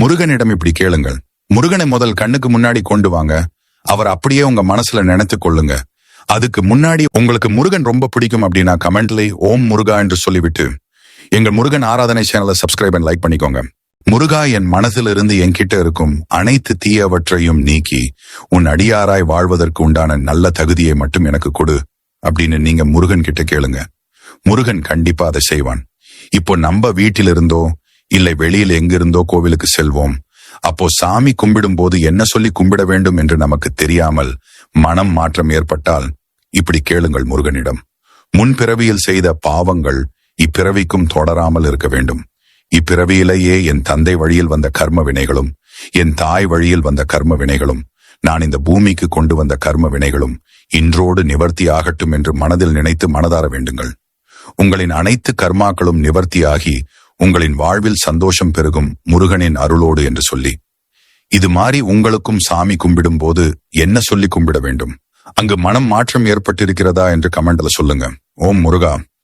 முருகனிடம் இப்படி கேளுங்கள். முருகனை முதல் கண்ணுக்கு முன்னாடி கொண்டு வாங்க. அவர் அப்படியே உங்க மனசுல நினைத்து கொள்ளுங்க. அதுக்கு முன்னாடி உங்களுக்கு முருகன் ரொம்ப பிடிக்கும் அப்படின்னா கமெண்ட்ல ஓம் முருகா என்று சொல்லிவிட்டு எங்கள் முருகன் ஆராதனை சேனலை சப்ஸ்கிரைப் அண்ட் லைக் பண்ணிக்கோங்க. முருகா என் மனதிலிருந்து என்கிட்ட இருக்கும் அனைத்து தீயவற்றையும் நீக்கி உன் அடியாராய் வாழ்வதற்கு உண்டான நல்ல தகுதியை மட்டும் எனக்கு கொடு அப்படின்னு நீங்க முருகன் கிட்ட கேளுங்க. முருகன் கண்டிப்பா அதை செய்வான். இப்போ நம்ம வீட்டிலிருந்தோ இல்லை வெளியில் எங்கிருந்தோ கோவிலுக்கு செல்வோம். அப்போ சாமி கும்பிடும் போது என்ன சொல்லி கும்பிட வேண்டும் என்று நமக்கு தெரியாமல் மனம் மாற்றம் ஏற்பட்டால் இப்படி கேளுங்கள் முருகனிடம். முன்பிறவியில் செய்த பாவங்கள் இப்பிறவிக்கும் தொடராமல் இருக்க வேண்டும். இப்பிறவியிலேயே என் தந்தை வழியில் வந்த கர்ம வினைகளும் என் தாய் வழியில் வந்த கர்ம வினைகளும் நான் இந்த பூமிக்கு கொண்டு வந்த கர்ம வினைகளும் இன்றோடு நிவர்த்தி ஆகட்டும் என்று மனதில் நினைத்து மனதார வேண்டுங்கள். உங்களின் அனைத்து கர்மாக்களும் நிவர்த்தியாகி உங்களின் வாழ்வில் சந்தோஷம் பெருகும் முருகனின் அருளோடு என்று சொல்லி. இது மாறி உங்களுக்கும் சாமி கும்பிடும் போது என்ன சொல்லி கும்பிட வேண்டும்? அங்கு மனம் மாற்றம் ஏற்பட்டிருக்கிறதா என்று கமெண்ட்ல சொல்லுங்க. ஓம் முருகா.